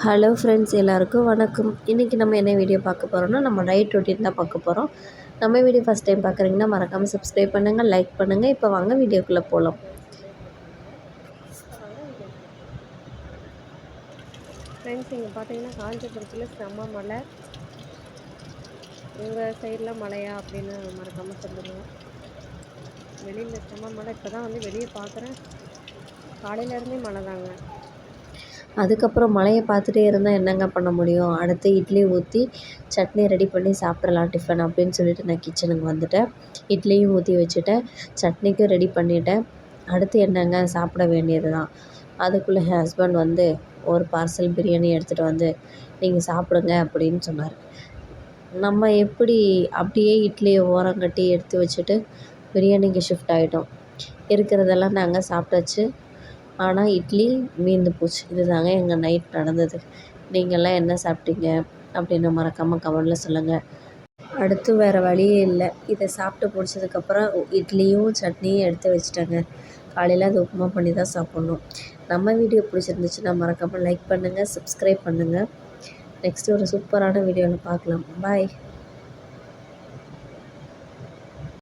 Hello friends எல்லாருக்கும் வணக்கம். இன்றைக்கி நம்ம என்ன வீடியோ பார்க்க போகிறோம்னா நம்ம டயட் ரொட்டீன் தான் பார்க்க போகிறோம் நம்ம வீடியோ ஃபஸ்ட் டைம் பார்க்குறீங்கன்னா மறக்காமல் சப்ஸ்கிரைப் பண்ணுங்கள் லைக் பண்ணுங்கள் இப்போ வாங்க வீடியோக்குள்ளே போகலாம் ஃப்ரெண்ட்ஸ் இங்கே பார்த்தீங்கன்னா காஞ்சிபுரத்தில் செம்ம மலை உங்கள் சைடில் மழையா அப்படின்னு மறக்காமல் சொல்லுங்கள் வெளியில் செம்ம மலை இப்போ தான் வந்து வெளியே பார்க்குறேன். காலையிலேருந்தே மழை தாங்க அதுக்கப்புறம் மழையை பார்த்துட்டே இருந்தால் என்னங்க பண்ண முடியும்? அடுத்து இட்லி ஊற்றி சட்னி ரெடி பண்ணி சாப்பிட்றலாம் டிஃபன் அப்படின்னு சொல்லிட்டு நான் கிச்சனுக்கு வந்துட்டேன். இட்லியும் ஊற்றி வச்சுட்டேன். சட்னிக்கும் ரெடி பண்ணிட்டேன். அடுத்து என்னங்க? சாப்பிட வேண்டியது தான் அதுக்குள்ளே என் ஹஸ்பண்ட் வந்து ஒரு பார்சல் பிரியாணி எடுத்துகிட்டு வந்து நீங்கள் சாப்பிடுங்க அப்படின்னு சொன்னார். நம்ம எப்படி அப்படியே இட்லியை ஓரங்கட்டி எடுத்து வச்சுட்டு பிரியாணிக்கு ஷிஃப்ட் ஆகிட்டோம் இருக்கிறதெல்லாம் நாங்கள் சாப்பிட்டாச்சு. ஆனால் இட்லி மீந்து போச்சு. இதுதாங்க எங்கள் நைட் நடந்தது. நீங்கள்லாம் என்ன சாப்பிட்டீங்க? அப்படின்னு மறக்காமல் கமெண்டில் சொல்லுங்கள் அடுத்து வேறு வழியே இல்லை. இதை சாப்பிட்டு முடிச்சதுக்கப்புறம் இட்லியும் சட்னியும் எடுத்து வச்சுட்டாங்க. காலையில் அது உப்புமா பண்ணி தான் சாப்பிட்ணும். நம்ம வீடியோ பிடிச்சிருந்துச்சுன்னா மறக்காமல் லைக் பண்ணுங்கள் சப்ஸ்கிரைப் பண்ணுங்கள் நெக்ஸ்ட்டு ஒரு சூப்பரான வீடியோவில் பார்க்கலாம். பாய்